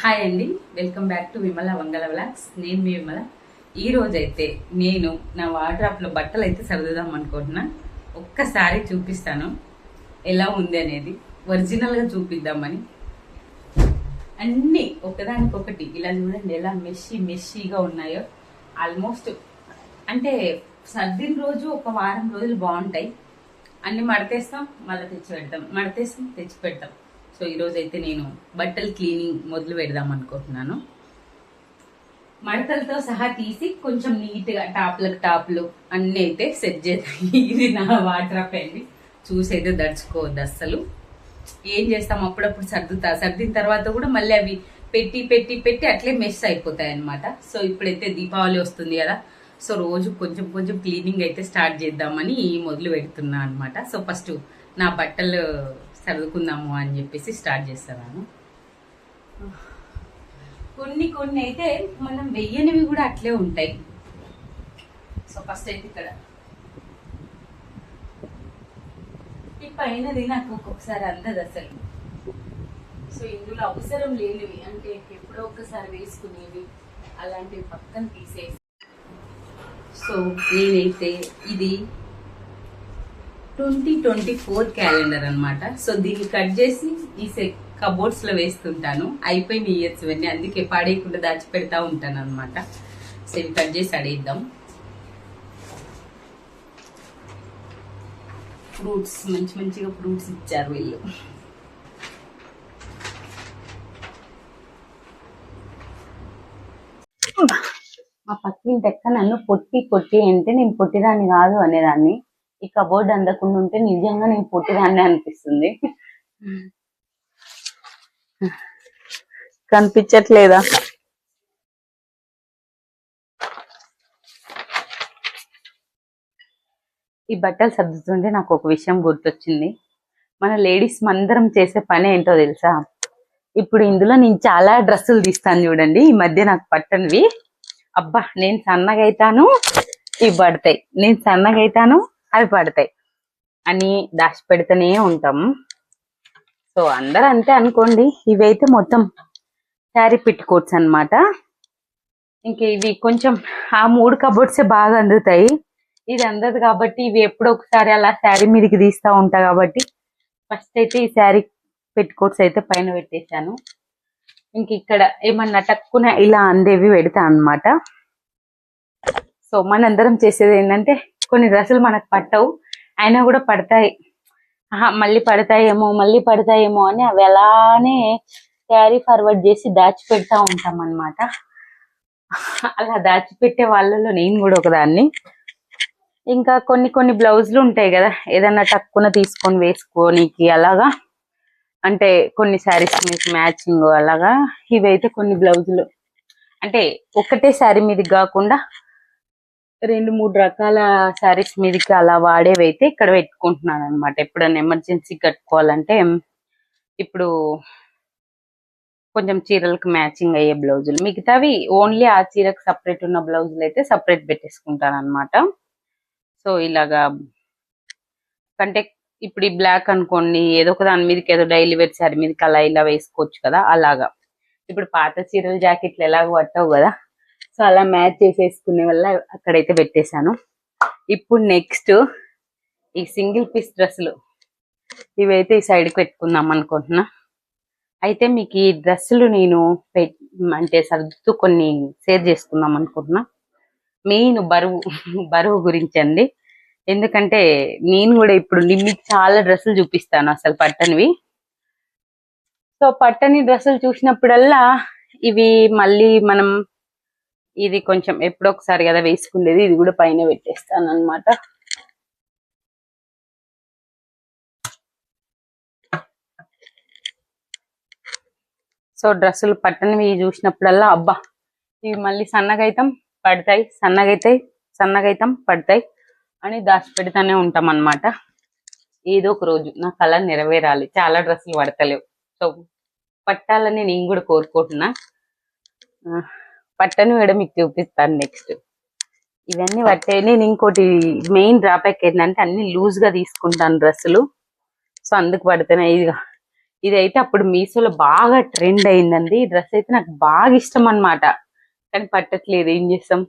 Hi అండి welcome back to Vimala Vangala vlogs నేను మీ విమల ఈ రోజైతే నేను నా వాడ్రాప్లో బట్టలు అయితే సర్దుదాం అనుకుంటున్నా. ఒక్కసారి చూపిస్తాను. ఎలా ఉంది అనేది ఒరిజినల్గా చూపిద్దామని. అన్నీ ఒకదానికొకటి ఇలా చూడండి ఎలా మెస్సీ మెస్సీగా ఉన్నాయో. ఆల్మోస్ట్ అంటే సర్దిన రోజు ఒక వారం రోజులు బాగుంటాయి. అన్ని మడతేస్తాం మళ్ళీ తెచ్చి పెడతాం. మడతేస్తాం తెచ్చి పెడతాం. సో ఈరోజు అయితే నేను బట్టలు క్లీనింగ్ మొదలు పెడదాం అనుకుంటున్నాను. మడతలతో సహా తీసి కొంచెం నీట్గా టాప్లకు టాప్లు అన్నీ అయితే సెట్ చేస్తాయి ఇది నా వాటర్ అండి. చూసి అయితే దడుచుకోవద్దు అస్సలు. ఏం చేస్తాం? అప్పుడప్పుడు సర్దుతా. సర్దిన తర్వాత కూడా మళ్ళీ అవి పెట్టి పెట్టి పెట్టి అట్లే మెస్ అయిపోతాయి అనమాట సో ఇప్పుడైతే దీపావళి వస్తుంది కదా. సో రోజు కొంచెం కొంచెం క్లీనింగ్ అయితే స్టార్ట్ చేద్దామని మొదలు పెడుతున్నా అనమాట సో ఫస్ట్ నా బట్టలు చదువుకుందాము అని చెప్పేసి స్టార్ట్ చేస్తున్నాను కొన్ని కొన్ని అయితే మనం వెయ్యనివి కూడా అట్లే ఉంటాయి. సో ఫస్ట్ అయితే ఇక్కడ. ఈ పైనది నాకు ఒక్కొక్కసారి అందదు అసలు. సో ఇందులో అవసరం లేనివి అంటే ఎప్పుడో ఒకసారి వేసుకునేవి అలాంటివి పక్కన తీసేసి. సో నేనైతే ఇది ట్వంటీ ట్వంటీ ఫోర్ క్యాలెండర్ అనమాట సో దీన్ని కట్ చేసి ఈ సెట్ కబోర్డ్స్లో వేస్తుంటాను. అయిపోయిన ఇయర్స్ ఇవన్నీ అందుకే పాడేయకుండా దాచి పెడతా ఉంటాను అనమాట సో ఇవి కట్ చేసి అడేద్దాం ఫ్రూట్స్ మంచి మంచిగా ఫ్రూట్స్ ఇచ్చారు వీళ్ళు. మా పక్కింటి ఎక్క నన్ను పొట్టి పొట్టి అంటే నేను పొట్టిదాన్ని కాదు అనేదాన్ని. ఈ కబోర్డ్ అందకుండా ఉంటే నిజంగా నేను పొట్టిదాన్ని అనిపిస్తుంది. కనిపించట్లేదా? ఈ బట్టలు సర్దుతుంటే నాకు ఒక విషయం గుర్తొచ్చింది. మన లేడీస్ అందరం చేసే పని ఏంటో తెలుసా? ఇప్పుడు ఇందులో నేను చాలా డ్రెస్సులు తీస్తాను చూడండి. ఈ మధ్య నాకు పట్టనివి. అబ్బా నేను సన్నగా అయితాను ఇవి పడతాయి నేను సన్నగా అయితాను అవి పడతాయి. అని దాచి పెడుతూనే ఉంటాం. సో అందరూ అంతే అనుకోండి. ఇవైతే మొత్తం శారీ పెట్టుకోవచ్చు అన్నమాట. ఇంక ఇవి కొంచెం ఆ మూడు కబోర్డ్సే బాగా అందుతాయి. ఇది అందదు కాబట్టి ఇవి ఎప్పుడో ఒకసారి అలా శారీ మీదకి తీస్తా ఉంటా కాబట్టి ఫస్ట్ అయితే ఈ శారీ పెట్టుకోట్స్ అయితే పైన పెట్టేశాను. ఇంక ఇక్కడ ఏమన్నా టక్కున ఇలా అందేవి పెడతా అన్నమాట. సో మనందరం చేసేది ఏంటంటే కొన్ని డ్రెస్సులు మనకు పట్టవు. అయినా కూడా పడతాయి. ఆహా, మళ్ళీ పడతాయేమో మళ్ళీ పడతాయేమో అని అవి అలానే క్యారీ ఫార్వర్డ్ చేసి దాచిపెడతా ఉంటాం అన్నమాట అలా దాచిపెట్టే వాళ్ళలో నేను కూడా ఒకదాన్ని. ఇంకా కొన్ని కొన్ని బ్లౌజులు ఉంటాయి కదా ఏదన్నా తక్కువ తీసుకొని వేసుకోనికి అలాగా. అంటే కొన్ని శారీస్ మీకు మ్యాచింగ్ అలాగా. ఇవైతే కొన్ని బ్లౌజులు. అంటే ఒకటే శారీ మీది కాకుండా రెండు మూడు రకాల శారీస్ మీదకి అలా వాడేవి అయితే ఇక్కడ పెట్టుకుంటున్నాను అనమాట ఎప్పుడైనా ఎమర్జెన్సీ కట్టుకోవాలంటే ఇప్పుడు కొంచెం చీరలకు మ్యాచింగ్ అయ్యే బ్లౌజులు. మిగతావి ఓన్లీ ఆ చీరకు సపరేట్ ఉన్న బ్లౌజులు అయితే సపరేట్ పెట్టేసుకుంటాను అనమాట సో ఇలాగా అంటే ఇప్పుడు ఈ బ్లాక్ అనుకోండి ఏదో ఒక దాని మీదకి ఏదో డైలీ వేర్ శారీ మీదకి అలా ఇలా వేసుకోవచ్చు కదా అలాగా. ఇప్పుడు పాత చీరలు జాకెట్లు ఎలాగ పట్టవు కదా. సో అలా మ్యాచ్ చేసేసుకునే వల్ల అక్కడైతే పెట్టేశాను. ఇప్పుడు నెక్స్ట్ ఈ సింగిల్ పీస్ డ్రెస్సులు. ఇవైతే ఈ సైడ్కి పెట్టుకుందాం అనుకుంటున్నా. అయితే మీకు ఈ డ్రెస్సులు నేను పెట్- అంటే సర్దుతూ కొన్ని షేర్ చేసుకుందాం అనుకుంటున్నా. మెయిన్ బరువు బరువు గురించి అండి. ఎందుకంటే నేను కూడా ఇప్పుడు ని- మీకు చాలా డ్రెస్సులు చూపిస్తాను అసలు పట్టనివి. సో పట్టని డ్రెస్సులు చూసినప్పుడల్లా ఇవి మళ్ళీ మనం ఇది కొంచెం ఎప్పుడో ఒకసారి కదా వేసుకునేది ఇది కూడా పైన పెట్టేస్తాను అన్నమాట సో డ్రెస్సులు పట్టనివి చూసినప్పుడల్లా అబ్బా! ఇవి మళ్ళీ సన్నగైతం పడతాయి సన్నగైతాయి సన్నగైతం పడతాయి అని దాచి పెడతానే ఉంటాం అన్నమాట ఏదో ఒక రోజు. నా కళ నెరవేరాలి. చాలా డ్రెస్సులు పడతలేవు. సో పట్టాలని నేను కూడా కోరుకుంటున్నా. ఆ, పట్టను కూడా మీకు చూపిస్తాను నెక్స్ట్ ఇవన్నీ పట్టే నేను ఇంకోటి మెయిన్ డ్రాబ్యాక్ ఏంటంటే అన్ని లూజ్గా తీసుకుంటాను డ్రెస్సులు. సో అందుకు పడుతున్నాయి. ఇది ఇదైతే అప్పుడు మీషోలో బాగా ట్రెండ్ అయిందండి. ఈ డ్రెస్ అయితే నాకు బాగా ఇష్టం అన్నమాట. కానీ పట్టట్లేదు. ఏం చేస్తాం?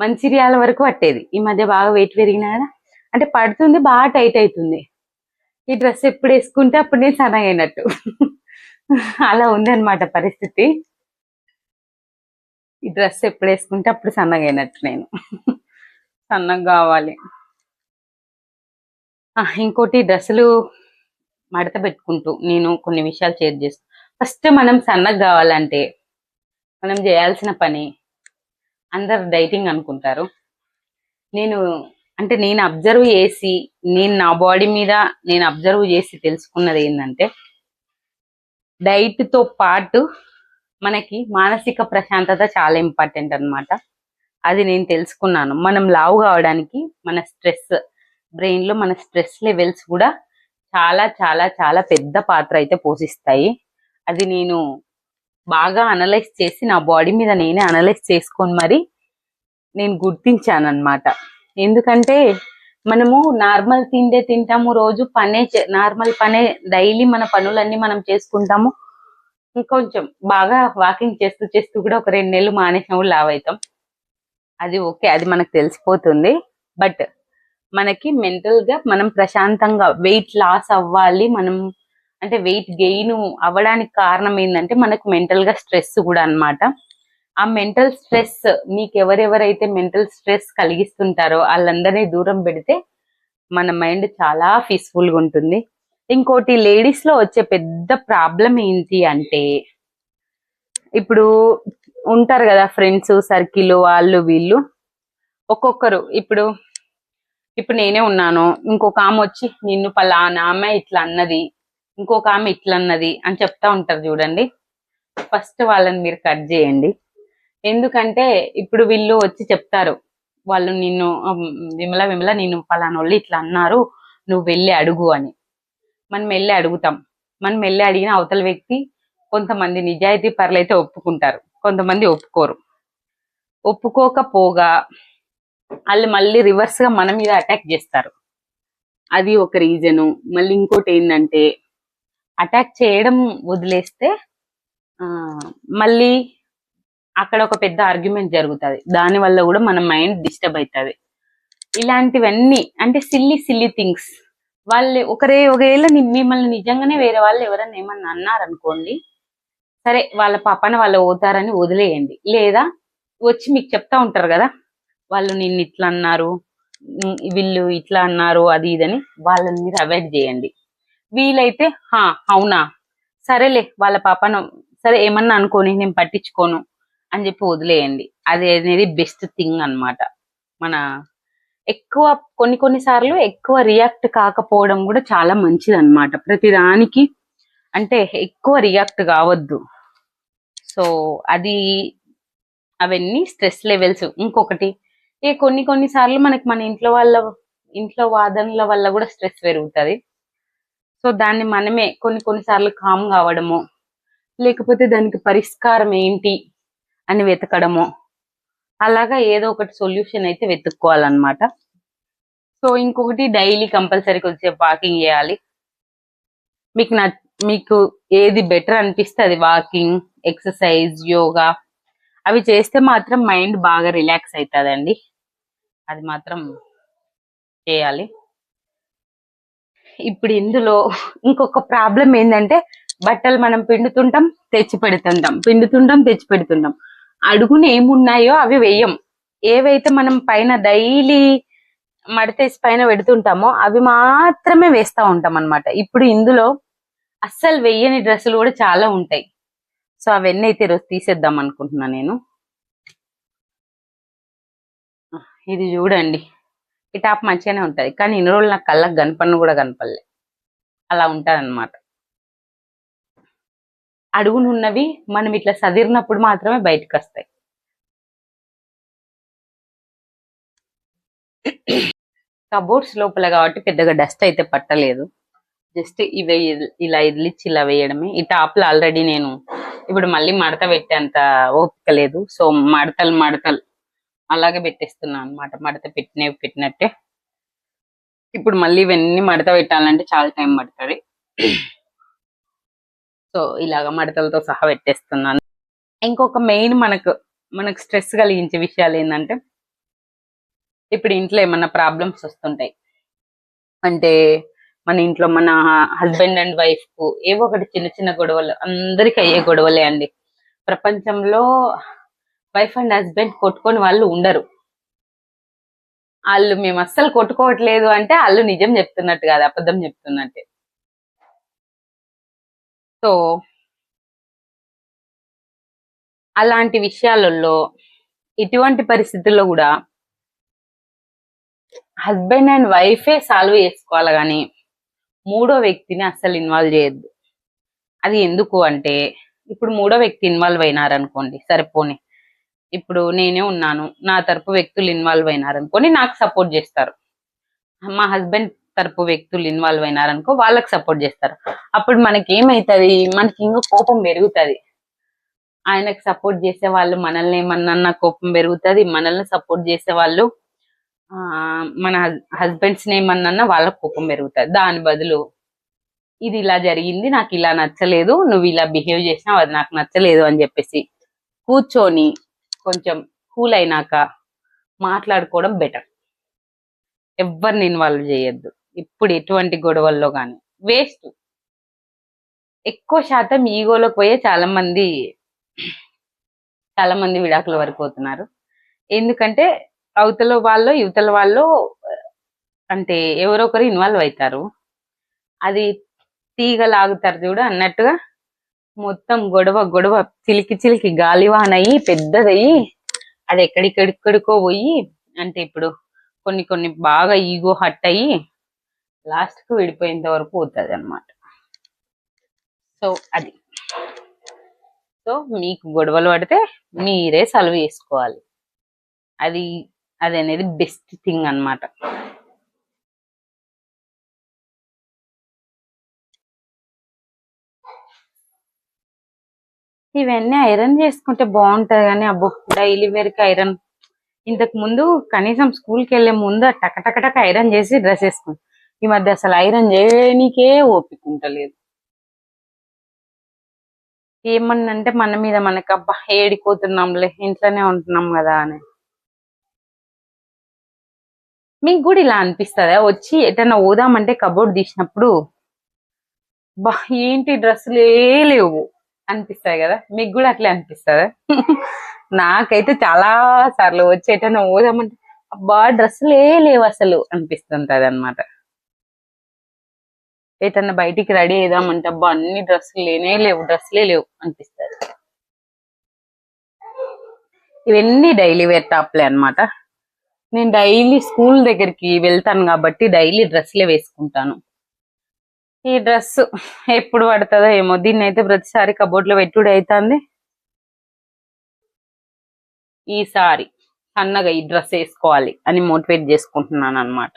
మంచిర్యాల వరకు పట్టేది. ఈ మధ్య బాగా వెయిట్ పెరిగినా కదా. అంటే పడుతుంది బాగా టైట్ అవుతుంది. ఈ డ్రెస్ ఎప్పుడు వేసుకుంటే అప్పుడు నేను సన్నగా అయినట్టు అలా ఉంది అనమాట పరిస్థితి. ఈ డ్రెస్ ఎప్పుడు వేసుకుంటే అప్పుడు సన్నగా అయినట్టు నేను. సన్నగా కావాలి. ఆ, ఇంకోటి డ్రెస్సులు మడత పెట్టుకుంటూ నేను కొన్ని విషయాలు షేర్ చేస్తాను ఫస్ట్ మనం సన్నగా కావాలంటే మనం చేయాల్సిన పని అందరు డైటింగ్ అనుకుంటారు. నేను అంటే నేను అబ్జర్వ్ చేసి నేను నా బాడీ మీద నేను అబ్జర్వ్ చేసి తెలుసుకున్నది ఏంటంటే డైట్తో పాటు మనకి మానసిక ప్రశాంతత చాలా ఇంపార్టెంట్ అన్నమాట. అది నేను తెలుసుకున్నాను. మనం లావు కావడానికి మన స్ట్రెస్ బ్రెయిన్లో మన స్ట్రెస్ లెవెల్స్ కూడా చాలా చాలా చాలా పెద్ద పాత్ర అయితే పోషిస్తాయి. అది నేను బాగా అనలైజ్ చేసి నా బాడీ మీద నేనే అనలైజ్ చేసుకొని మరి నేను గుర్తించాను అనమాట ఎందుకంటే మనము నార్మల్ తిండే తింటాము రోజు పనే నార్మల్ పనే డైలీ మన పనులన్నీ మనం చేసుకుంటాము. ఇంకొంచెం బాగా వాకింగ్ చేస్తూ చేస్తూ కూడా ఒక రెండు నెలలు మానేసినప్పుడు లావ్ అవుతాం. అది ఓకే అది మనకు తెలిసిపోతుంది. బట్ మనకి మెంటల్గా మనం ప్రశాంతంగా వెయిట్ లాస్ అవ్వాలి మనం అంటే వెయిట్ గెయిన్ అవ్వడానికి కారణం ఏంటంటే మనకు మెంటల్గా స్ట్రెస్ కూడా అన్నమాట. ఆ మెంటల్ స్ట్రెస్ మీకు ఎవరెవరైతే మెంటల్ స్ట్రెస్ కలిగిస్తుంటారో వాళ్ళందరినీ దూరం పెడితే మన మైండ్ చాలా పీస్ఫుల్గా ఉంటుంది. ఇంకోటి లేడీస్లో వచ్చే పెద్ద ప్రాబ్లం ఏంటి అంటే ఇప్పుడు ఉంటారు కదా ఫ్రెండ్స్ సర్కిల్ వాళ్ళు వీళ్ళు. ఒక్కొక్కరు ఇప్పుడు ఇప్పుడు నేనే ఉన్నాను ఇంకొక ఆమె వచ్చి నిన్ను పలానా ఆమె ఇట్లా అన్నది ఇంకొక ఆమె ఇట్లా అన్నది అని చెప్తా ఉంటారు చూడండి. ఫస్ట్ వాళ్ళని మీరు కట్ చేయండి. ఎందుకంటే ఇప్పుడు వీళ్ళు వచ్చి చెప్తారు వాళ్ళు నిన్ను విమల విమల నిన్ను పలానా వాళ్ళు ఇట్లా అన్నారు నువ్వు వెళ్ళి అడుగు అని. మనం వెళ్ళి అడుగుతాం. మనం వెళ్ళి అడిగిన అవతల వ్యక్తి కొంతమంది నిజాయితీ పరులైతే ఒప్పుకుంటారు. కొంతమంది ఒప్పుకోరు. ఒప్పుకోకపోగా వాళ్ళు మళ్ళీ రివర్స్గా మన మీద అటాక్ చేస్తారు. అది ఒక రీజను మళ్ళీ ఇంకోటి ఏంటంటే అటాక్ చేయడం వదిలేస్తే ఆ, మళ్ళీ అక్కడ ఒక పెద్ద ఆర్గ్యుమెంట్ జరుగుతుంది. దాని వల్ల కూడా మన మైండ్ డిస్టర్బ్ అవుతుంది ఇలాంటివన్నీ అంటే సిల్లీ సిల్లీ థింగ్స్ వాళ్ళు ఒకరే ఒకవేళ మిమ్మల్ని నిజంగానే వేరే వాళ్ళు ఎవరైనా ఏమన్నా అన్నారనుకోండి సరే వాళ్ళ పాపన వాళ్ళు పోతారని వదిలేయండి. లేదా వచ్చి మీకు చెప్తా ఉంటారు కదా వాళ్ళు నిన్ను ఇట్లా అన్నారు వీళ్ళు ఇట్లా అన్నారు అది ఇదని వాళ్ళని మీరు అవాయిడ్ చేయండి. వీలైతే హా అవునా సరేలే వాళ్ళ పాపను సరే ఏమన్నా అనుకోని నేను పట్టించుకోను అని చెప్పి వదిలేయండి. అది అనేది బెస్ట్ థింగ్ అన్నమాట. మన ఎక్కువ కొన్ని కొన్ని సార్లు ఎక్కువ రియాక్ట్ కాకపోవడం కూడా చాలా మంచిది అనమాట ప్రతి దానికి అంటే ఎక్కువ రియాక్ట్ కావద్దు. సో అది అవన్నీ స్ట్రెస్ లెవెల్స్. ఇంకొకటి ఏ కొన్ని కొన్ని సార్లు మనకి మన ఇంట్లో వాళ్ళ ఇంట్లో వాదనల వల్ల కూడా స్ట్రెస్ పెరుగుతుంది. సో దాన్ని మనమే కొన్ని కొన్ని సార్లు కామ్ కావడము లేకపోతే దానికి పరిష్కారం ఏంటి అని వెతకడము అలాగా ఏదో ఒకటి సొల్యూషన్ అయితే వెతుక్కోవాలన్నమాట. సో ఇంకొకటి డైలీ కంపల్సరీ కొద్దిసేపు వాకింగ్ చేయాలి. మీకు నా మీకు ఏది బెటర్ అనిపిస్తే అది వాకింగ్ ఎక్సర్సైజ్ యోగా అవి చేస్తే మాత్రం మైండ్ బాగా రిలాక్స్ అవుతుందండి అది మాత్రం చేయాలి. ఇప్పుడు ఇందులో ఇంకొక ప్రాబ్లం ఏంటంటే బట్టలు మనం పిండుతుంటాం తెచ్చి పెడుతుంటాం. పిండుతుంటాం తెచ్చి పెడుతుంటాం. అడుగున ఏమున్నాయో అవి వేయం. ఏవైతే మనం పైన డైలీ మడతేసి పైన పెడుతుంటామో అవి మాత్రమే వేస్తా ఉంటాం అన్నమాట ఇప్పుడు ఇందులో అస్సలు వెయ్యని డ్రెస్సులు కూడా చాలా ఉంటాయి. సో అవన్నీ అయితే ఈరోజు తీసేద్దాం అనుకుంటున్నా నేను. ఇది చూడండి. ఈ టాప్ మంచిగానే ఉంటది. కానీ ఇన్ని రోజులు నాకు కళ్ళకి కనపడిన కూడా కనపడలే. అలా ఉంటుంది అనమాట అడుగునున్నవి మనం ఇట్లా సదిరినప్పుడు మాత్రమే బయటకు వస్తాయి. కబోర్డ్స్ లోపల కాబట్టి పెద్దగా డస్ట్ అయితే పట్టలేదు. జస్ట్ ఇవి ఇలా ఇదిలిచ్చి ఇలా వేయడమే. ఈ టాప్లు ఆల్రెడీ నేను ఇప్పుడు మళ్ళీ మడత పెట్టేంత ఓపిక లేదు. సో మడతలు మడతలు అలాగే పెట్టేస్తున్నా అన్నమాట. మడత పెట్టినవి పెట్టినట్టే. ఇప్పుడు మళ్ళీ ఇవన్నీ మడత పెట్టాలంటే చాలా టైం పడుతుంది. సో ఇలాగ మడతలతో సహా పెట్టేస్తున్నాను. ఇంకొక మెయిన్ మనకు మనకు స్ట్రెస్ కలిగించే విషయాలు ఏంటంటే ఇప్పుడు ఇంట్లో ఏమన్నా ప్రాబ్లమ్స్ వస్తుంటాయి. అంటే మన ఇంట్లో మన హస్బెండ్ అండ్ వైఫ్కు ఏవో ఒకటి చిన్న చిన్న గొడవలు అందరికి అయ్యే గొడవలే అండి. ప్రపంచంలో వైఫ్ అండ్ హస్బెండ్ కొట్టుకొని వాళ్ళు ఉండరు. వాళ్ళు మేము అస్సలు కొట్టుకోవట్లేదు అంటే వాళ్ళు నిజం చెప్తున్నట్టు కాదు అబద్ధం చెప్తున్నట్టే. సో అలాంటి విషయాలలో ఇటువంటి పరిస్థితుల్లో కూడా హస్బెండ్ అండ్ వైఫే సాల్వ్ చేసుకోవాలి కానీ మూడో వ్యక్తిని అస్సలు ఇన్వాల్వ్ చేయొద్దు. అది ఎందుకు అంటే ఇప్పుడు మూడో వ్యక్తి ఇన్వాల్వ్ అయినారనుకోండి సరిపోని ఇప్పుడు నేనే ఉన్నాను నా తరపు వ్యక్తులు ఇన్వాల్వ్ అయినారనుకోని నాకు సపోర్ట్ చేస్తారు. మా హస్బెండ్ తరపు వ్యక్తులు ఇన్వాల్వ్ అయినారనుకో వాళ్ళకి సపోర్ట్ చేస్తారు. అప్పుడు మనకి ఏమైతుంది మనకి ఇంకా కోపం పెరుగుతుంది. ఆయనకు సపోర్ట్ చేసే వాళ్ళు మనల్ని ఏమన్నా కోపం పెరుగుతుంది. మనల్ని సపోర్ట్ చేసే వాళ్ళు ఆ, మన హస్బెండ్స్ ఏమన్నా వాళ్ళకు కోపం పెరుగుతుంది. దాని బదులు ఇది ఇలా జరిగింది నాకు ఇలా నచ్చలేదు నువ్వు ఇలా బిహేవ్ చేసినావు అది నాకు నచ్చలేదు అని చెప్పేసి కూర్చొని కొంచెం కూల్ అయినాక మాట్లాడుకోవడం బెటర్ ఎవరిని ఇన్వాల్వ్ చేయొద్దు. ఇప్పుడు ఎటువంటి గొడవల్లో కానీ వేస్ట్ ఎక్కువ శాతం ఈగోలోకి పోయే చాలా మంది చాలా మంది విడాకుల వరకు పోతున్నారు. ఎందుకంటే అవతల వాళ్ళు యువతల వాళ్ళు అంటే ఎవరో ఒకరు ఇన్వాల్వ్ అవుతారు. అది తీగ లాగుతారు చూడు అన్నట్టుగా మొత్తం గొడవ గొడవ చిలికి చిలికి గాలివాన అయ్యి పెద్దదయ్యి అది ఎక్కడికెక్కడికో పోయి అంటే ఇప్పుడు కొన్ని కొన్ని బాగా ఈగో హట్ అయ్యి లాస్ట్కు విడిపోయేంత వరకు అవుతుంది అనమాట సో అది. సో మీకు గొడవలు పడితే మీరే సెలవు చేసుకోవాలి. అది అది అనేది బెస్ట్ థింగ్ అన్నమాట. ఇవన్నీ ఐరన్ చేసుకుంటే బాగుంటది కానీ అబ్బో డైలీ వేర్కి ఐరన్. ఇంతకు ముందు కనీసం స్కూల్కి వెళ్ళే ముందు టకటకటక టక టక టక ఐరన్ చేసి డ్రెస్ వేసుకుంటాం ఈ మధ్య అసలు ఐరన్ చేయనీకే ఓపిక ఉంటలేదు ఏమన్నంటే మన మీద మనకి అబ్బా ఏడిపోతున్నాంలే ఇంట్లోనే ఉంటున్నాం కదా అని. మీకు కూడా ఇలా అనిపిస్తుందా? వచ్చి ఎటన్నా పోదామంటే కబోర్డ్ తీసినప్పుడు బా ఏంటి డ్రెస్సులే లేవు అనిపిస్తాయి కదా? మీకు కూడా అట్లే అనిపిస్తుందా? నాకైతే చాలా సార్లు వచ్చి ఎటన్నా పోదామంటే అబ్బా డ్రెస్సులే లేవు అసలు అనిపిస్తుంటది అనమాట ఎటన్నా బయటికి రెడీ అయిదామంటే అబ్బా అన్ని డ్రెస్సులు లేనే లేవు డ్రెస్సులే లేవు అనిపిస్తుంది. ఇవన్నీ డైలీ వేర్ టాప్లే అన్నమాట. నేను డైలీ స్కూల్ దగ్గరికి వెళ్తాను కాబట్టి డైలీ డ్రెస్లే వేసుకుంటాను. ఈ డ్రెస్ ఎప్పుడు పడుతుందో ఏమో దీన్ని అయితే ప్రతిసారి కబోర్డ్లో పెట్టుడు అవుతుంది ఈసారి సన్నగా ఈ డ్రెస్ వేసుకోవాలి అని మోటివేట్ చేసుకుంటున్నాను అన్నమాట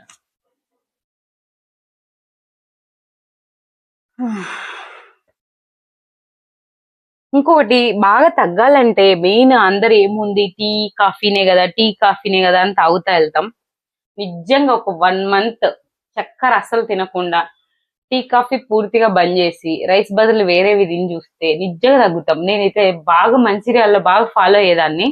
ఇంకొకటి బాగా తగ్గాలంటే మెయిన్ అందరు ఏముంది? టీ కాఫీనే కదా టీ కాఫీనే కదా అని తాగుతా వెళ్తాం. నిజంగా ఒక వన్ మంత్ చక్కెర అస్సలు తినకుండా టీ కాఫీ పూర్తిగా బంద్ చేసి రైస్ బదులు వేరే తిని చూస్తే నిజంగా తగ్గుతాం. నేనైతే బాగా మంచిర్యాలలో బాగా ఫాలో అయ్యేదాన్ని.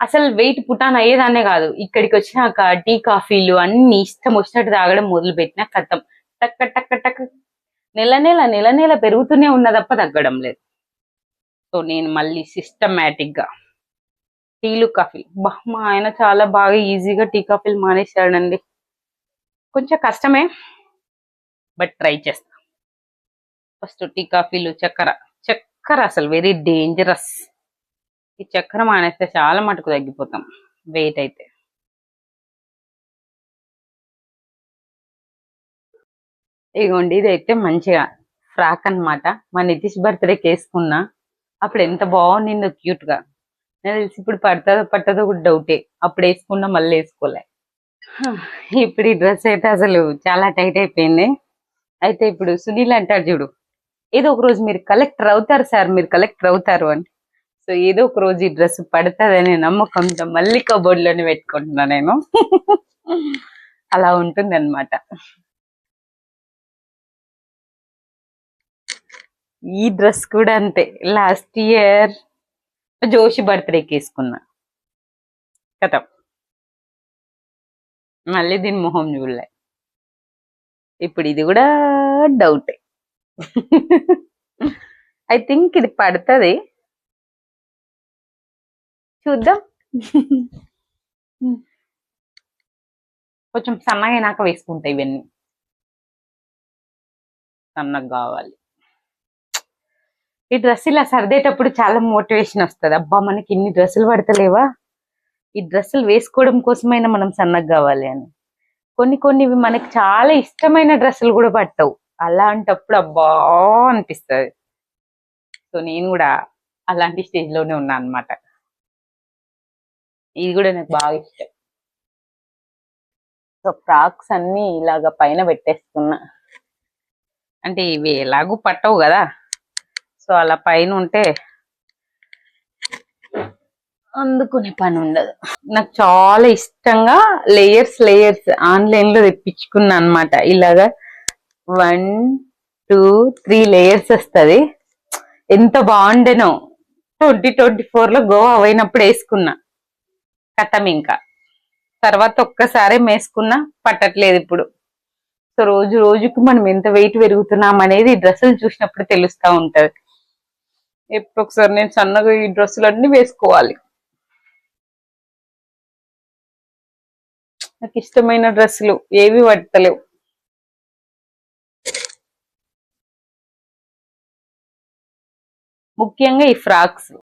అసలు వెయిట్ పుటాన్ అయ్యేదాన్నే కాదు. ఇక్కడికి వచ్చినాక టీ కాఫీలు అన్ని ఇష్టం వచ్చినట్టు తాగడం మొదలుపెట్టిన కథం. టక్క టక్క టక్క నెల నెల నెల నెల పెరుగుతూనే ఉన్న తప్ప తగ్గడం లేదు. సో నేను మళ్ళీ సిస్టమేటిక్గా టీలు కాఫీలు బా మా ఆయన చాలా బాగా ఈజీగా టీ కాఫీలు మానేశాడండి. కొంచెం కష్టమే బట్ ట్రై చేస్తా. ఫస్ట్ టీ కాఫీలు చక్కెర. చక్కెర అసలు వెరీ డేంజరస్ ఈ చక్కెర మానేస్తే చాలా మటుకు తగ్గిపోతాం. వెయిట్ అయితే. ఇగోండి ఇది అయితే మంచిగా ఫ్రాక్ అన్నమాట. మా నితీష్ బర్త్డేకి వేసుకున్నా అప్పుడు ఎంత బాగుండిందో క్యూట్గా నాకు తెలిసి ఇప్పుడు పడుతుందో పట్టదో కూడా డౌటే. అప్పుడు వేసుకున్నా మళ్ళీ వేసుకోలే. ఇప్పుడు ఈ డ్రెస్ అయితే అసలు చాలా టైట్ అయిపోయింది. అయితే ఇప్పుడు సునీల్ అంటాడు చూడు ఏదో ఒక రోజు మీరు కలెక్టర్ అవుతారు సార్ మీరు కలెక్టర్ అవుతారు అని. సో ఏదో ఒక రోజు ఈ డ్రెస్ పడుతుందనే నమ్మకంతో మళ్ళీ కబోర్డ్లోనే పెట్టుకుంటున్నా నేను. అలా ఉంటుంది ఈ డ్రెస్ కూడా అంతే. లాస్ట్ ఇయర్ జోషి బర్త్డేకి వేసుకున్నా. కథ. మళ్ళీ దీని మొహం చూడలే. ఇప్పుడు ఇది కూడా డౌటే ఐ థింక్ ఇది పడుతుంది. చూద్దాం. కొంచెం సన్నగా అయినాక వేసుకుంటాయి ఇవన్నీ. సన్నగా కావాలి. ఈ డ్రెస్ ఇలా సర్దేటప్పుడు చాలా మోటివేషన్ వస్తుంది. అబ్బా మనకి ఇన్ని డ్రెస్సులు పడతలేవా? ఈ డ్రెస్సులు వేసుకోవడం కోసమైనా మనం సన్నగా కావాలి అని. కొన్ని కొన్ని మనకి చాలా ఇష్టమైన డ్రెస్సులు కూడా పట్టవు అలాంటప్పుడు అబ్బా అనిపిస్తుంది. సో నేను కూడా అలాంటి స్టేజ్లోనే ఉన్నా అనమాట ఇది కూడా నాకు బాగా ఇష్టం. సో ఫ్రాక్స్ అన్ని ఇలాగ పైన పెట్టేస్తున్నా. అంటే ఇవి ఎలాగూ పట్టవు కదా. సో అలా పైన ఉంటే అందుకునే పని ఉండదు. నాకు చాలా ఇష్టంగా లేయర్స్ లేయర్స్ ఆన్లైన్లో తెప్పించుకున్నా అనమాట ఇలాగా వన్ టూ త్రీ లేయర్స్ వస్తది. ఎంత బాగుండేనో. ట్వంటీ ట్వంటీ ఫోర్లో గోవా పోయినప్పుడు వేసుకున్నా. కథం ఇంకా. తర్వాత ఒక్కసారే వేసుకున్నా పట్టట్లేదు ఇప్పుడు. సో రోజు రోజుకు మనం ఎంత వెయిట్ పెరుగుతున్నాం అనేది డ్రెస్సులు చూసినప్పుడు తెలుస్తా ఉంటది. ఎప్పుడు ఒకసారి నేను సన్నగా ఈ డ్రెస్సులు అన్ని వేసుకోవాలి. నాకు ఇష్టమైన డ్రెస్సులు ఏవి పట్టలేవు ముఖ్యంగా ఈ ఫ్రాక్స్.